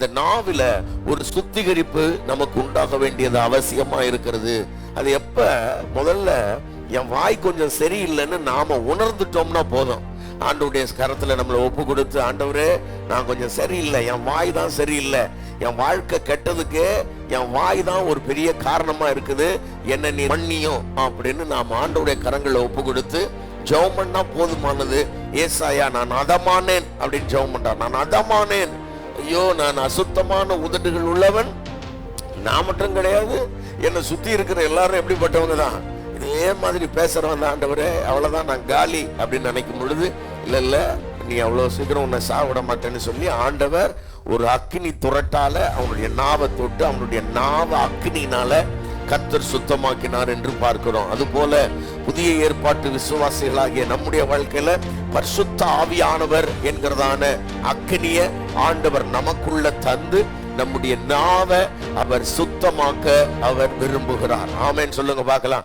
இந்த நாவில ஒரு சுத்திகரிப்பு நமக்கு உண்டாக வேண்டியது அவசியமா இருக்கிறது. அது எப்ப? முதல்ல என் வாய் கொஞ்சம் சரியில்லைன்னு நாம உணர்ந்துட்டோம்னா போதும். ஆண்டவுடைய கரத்துல நம்மளை ஒப்பு கொடுத்து ஆண்டவரே நான் கொஞ்சம் சரியில்லை. என் வாய் தான் சரியில்லை. என் வாழ்க்கை கெட்டதுக்கு என் வாய் தான் ஒரு பெரிய காரணமா இருக்குது. என்ன நீ மன்னியும். அப்படின்னு நாம் ஆண்டவுடைய கரங்களை ஒப்பு கொடுத்து ஜெபம் பண்ணா போதுமானது. ஏசாயா நான் அதமானேன். அப்படின்னு ஜெபம் பண்றான் நான் அதமானேன். ஐயோ நான் அசுத்தமான உதடுகள் உள்ளவன். நான் மட்டும் கிடையாது என்னை சுத்தி இருக்கிற எல்லாரும் எப்படிப்பட்டவங்க தான். இதே மாதிரி பேசுறவன் தான் ஆண்டவரே அவ்வளவுதான் நான் காலி அப்படின்னு நினைக்கும் பொழுது இல்ல இல்ல நீ அவ்வளவு சீக்கிரம் உன்னை சாவிட மாட்டேன்னு சொல்லி ஆண்டவர் ஒரு அக்னி துரட்டால அவனுடைய நாவை தொட்டு அவனுடைய நாவ அக்னினால கத்தர் சுத்தமாக்கினார் என்று பார்க்கிறோம். அதுபோல புதிய ஏற்பாட்டு விசுவாசிகளாகிய நம்முடைய வாழ்க்கையில பரிசுத்த ஆவியானவர் என்கிறதான அக்கினிய ஆண்டவர் நமக்குள்ள தந்து நம்முடைய நாவை அவர் சுத்தமாக்க அவர் விரும்புகிறார். ஆமேன்னு சொல்லுங்க பார்க்கலாம்.